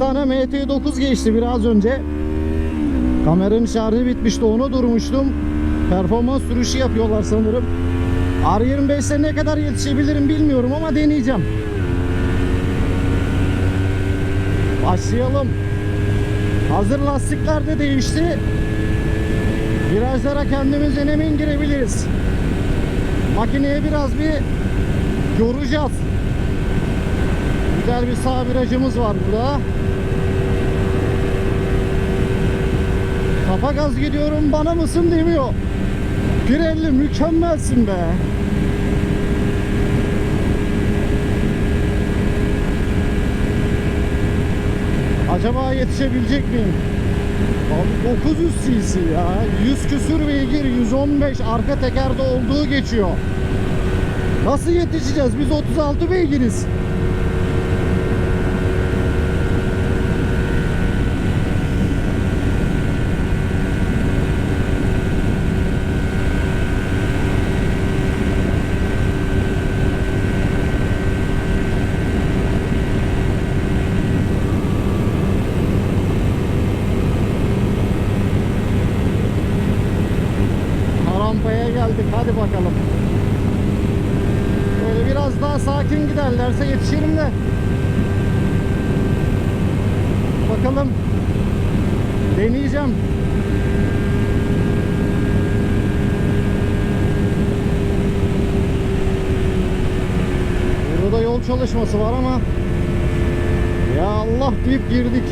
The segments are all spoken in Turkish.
Tane MT9 geçti biraz önce. Kameranın şarjı bitmişti onu durmuştum. Performans sürüşü yapıyorlar sanırım. R25'e ne kadar yetişebilirim bilmiyorum ama deneyeceğim. Başlayalım. Hazır lastikler de değişti. Virajlara kendimizden emin girebiliriz. Makineye biraz bir yoracağız. Güzel bir sağ virajımız var burada. Kafa gaz gidiyorum bana mısın demiyor. Pirelli mükemmelsin be. Acaba yetişebilecek miyim? Abi 900 cc ya. 100 küsür beygir 115 arka tekerde olduğu geçiyor. Nasıl yetişeceğiz? Biz 36 beygiriz. Rampaya geldik. Hadi bakalım. Böyle daha sakin giderlerse yetişirim de. Bakalım. Deneyeceğim. Burada yol çalışması var ama ya Allah deyip girdik.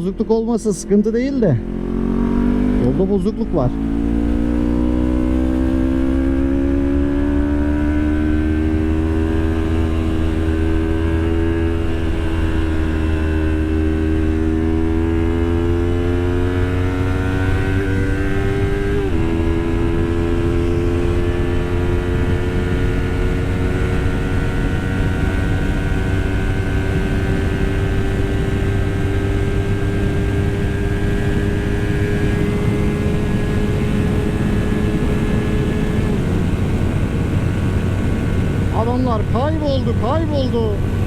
Bozukluk olmasa sıkıntı değil de. Yolda bozukluk var. Adamlar kayboldu, kayboldu.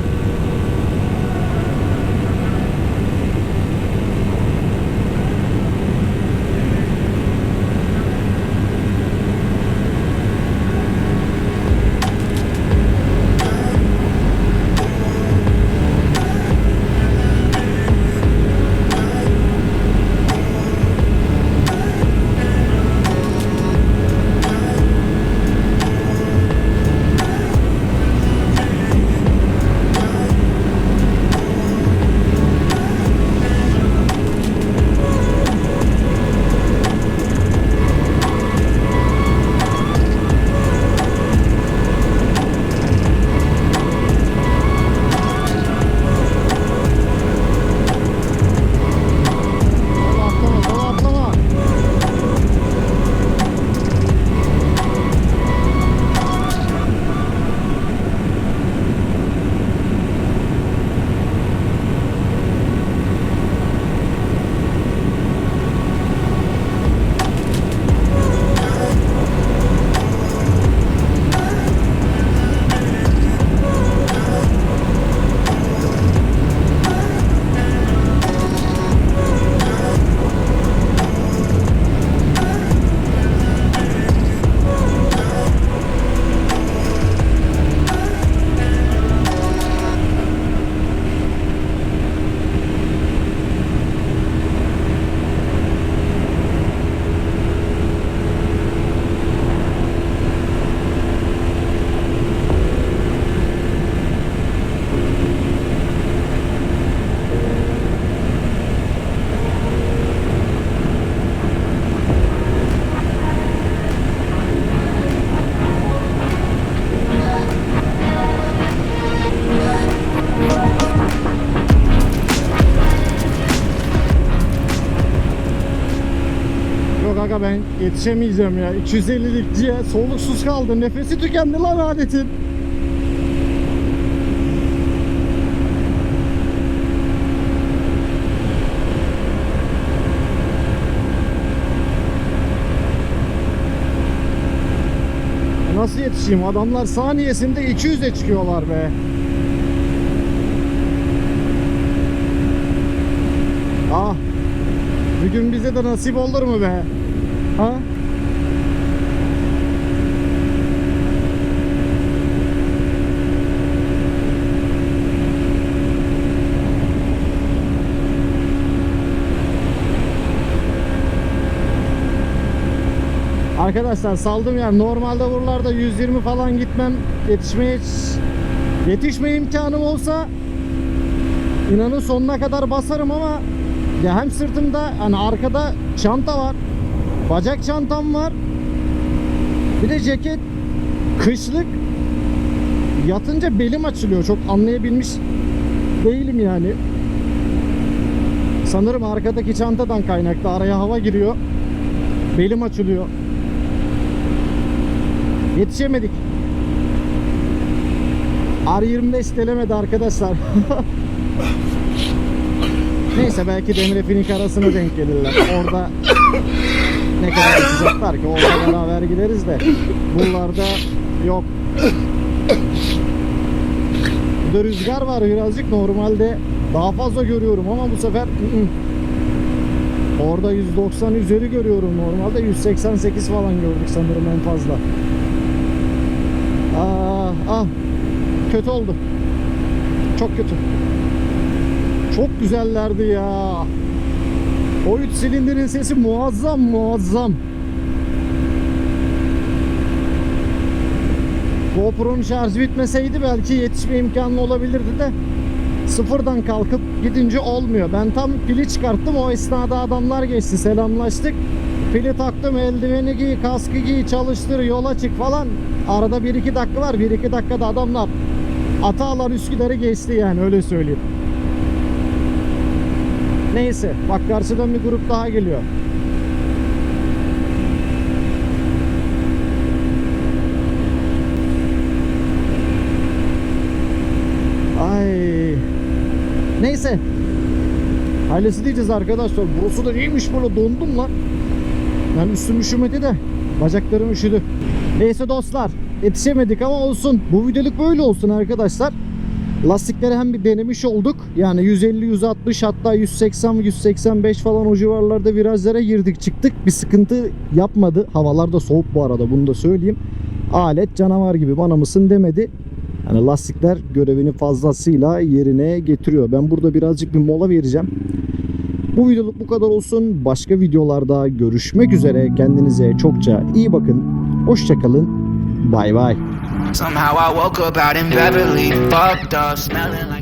Yetişemeyeceğim ya. 250'likciye soluksuz kaldı. Nefesi tükendi lan aletin. Nasıl yetişeyim? Adamlar saniyesinde 200'e çıkıyorlar be. Ah. Bir gün bize de nasip olur mu be? Ha? Arkadaşlar saldım yani. Normalde buralarda 120 falan gitmem. Yetişmeye yetişme imkanım olsa inanın sonuna kadar basarım ama ya hem sırtımda hani arkada çanta var bacak çantam var. Bir de ceket. Kışlık. Yatınca belim açılıyor. Çok anlayabilmiş değilim yani. Sanırım arkadaki çantadan kaynaklı. Araya hava giriyor. Belim açılıyor. Yetişemedik. R25 gelemedi arkadaşlar. Neyse belki Demre Finik arasına denk gelirler. Orada ne kadar uçacaklar ki orada beraber gideriz de. Buralarda yok. Burada rüzgar var birazcık normalde daha fazla görüyorum ama bu sefer ı ı. Orada 190 üzeri görüyorum normalde 188 falan gördük sanırım en fazla. Ah, ah. Kötü oldu. Çok kötü. Çok güzellerdi ya. O 3 silindirin sesi muazzam muazzam. GoPro'nun şarjı bitmeseydi belki yetişme imkanı olabilirdi de sıfırdan kalkıp gidince olmuyor. Ben tam pili çıkarttım o esnada adamlar geçti selamlaştık. Pili taktım eldiveni giy kaskı giy çalıştır yola çık falan. Arada 1-2 dakika var 1-2 dakikada adamlar Atalar Üsküdar'ı geçti yani öyle söyleyeyim. Neyse bak karşıdan bir grup daha geliyor. Ay. Neyse. Ailesi diyeceğiz arkadaşlar. Burası da neymiş böyle dondum lan. Ben üstüm üşümedi de bacaklarım üşüdü. Neyse dostlar yetişemedik ama olsun. Bu videoluk böyle olsun arkadaşlar. Lastikleri hem bir denemiş olduk. Yani 150, 160 hatta 180, 185 falan o civarlarda virajlara girdik çıktık. Bir sıkıntı yapmadı. Havalar da soğuk bu arada bunu da söyleyeyim. Alet canavar gibi bana mısın demedi. Yani lastikler görevini fazlasıyla yerine getiriyor. Ben burada birazcık bir mola vereceğim. Bu videoluk bu kadar olsun. Başka videolarda görüşmek üzere. Kendinize çokça iyi bakın. Hoşçakalın. Bay bay. Somehow I woke up out in Beverly, fucked up, smelling like.